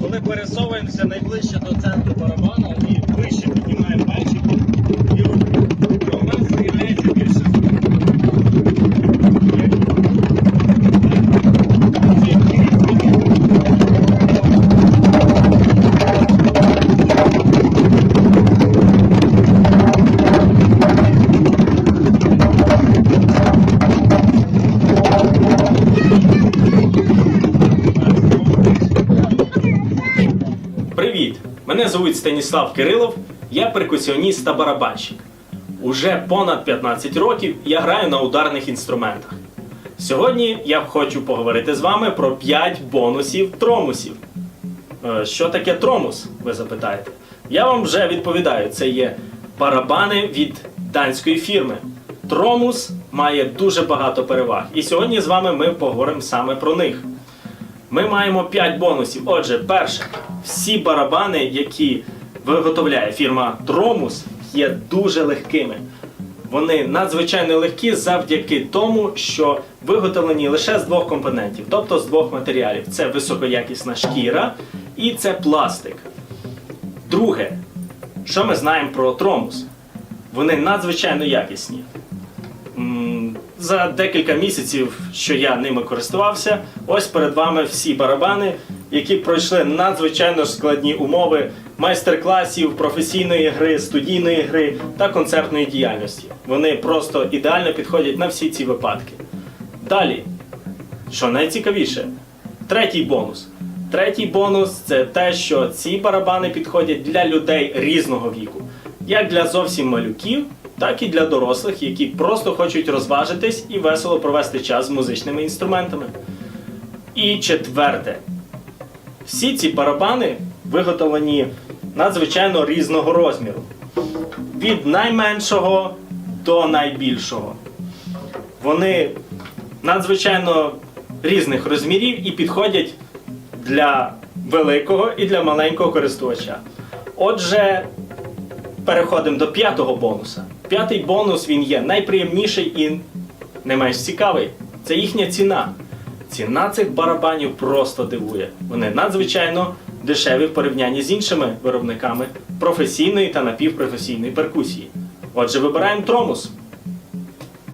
Коли пересовуємося найближче до центру барабана звуть Станіслав Кирилов, я перкусіоніст та барабанщик. Уже понад 15 років я граю на ударних інструментах. Сьогодні я хочу поговорити з вами про 5 бонусів тромусів. Е, Що таке тромус, ви запитаєте? Я вам вже відповідаю, це є барабани від данської фірми. Тромус має дуже багато переваг. І сьогодні з вами ми поговоримо саме про них. Ми маємо 5 бонусів. Отже, перше, всі барабани, які виготовляє фірма Тромус, є дуже легкими. Вони надзвичайно легкі завдяки тому, що виготовлені лише з двох компонентів, тобто з двох матеріалів: це високоякісна шкіра і це пластик. Друге, що ми знаємо про тромус? Вони надзвичайно якісні. За декілька місяців, що я ними користувався, ось перед вами всі барабани, які пройшли надзвичайно складні умови майстер-класів, професійної гри, студійної гри та концертної діяльності. Вони просто ідеально підходять на всі ці випадки. Далі, що найцікавіше, третій бонус. Третій бонус це те, що ці барабани підходять для людей різного віку, як для зовсім малюків, так і для дорослих, які просто хочуть розважитись і весело провести час з музичними інструментами. І четверте, всі ці барабани виготовлені надзвичайно різного розміру. Від найменшого до найбільшого. Вони надзвичайно різних розмірів і підходять для великого і для маленького користувача. Отже, переходимо до п'ятого бонуса. П'ятий бонус він є найприємніший і не менш цікавий. Це їхня ціна. Ціна цих барабанів просто дивує. Вони надзвичайно дешеві в порівнянні з іншими виробниками професійної та напівпрофесійної перкусії. Отже, вибираємо тромус.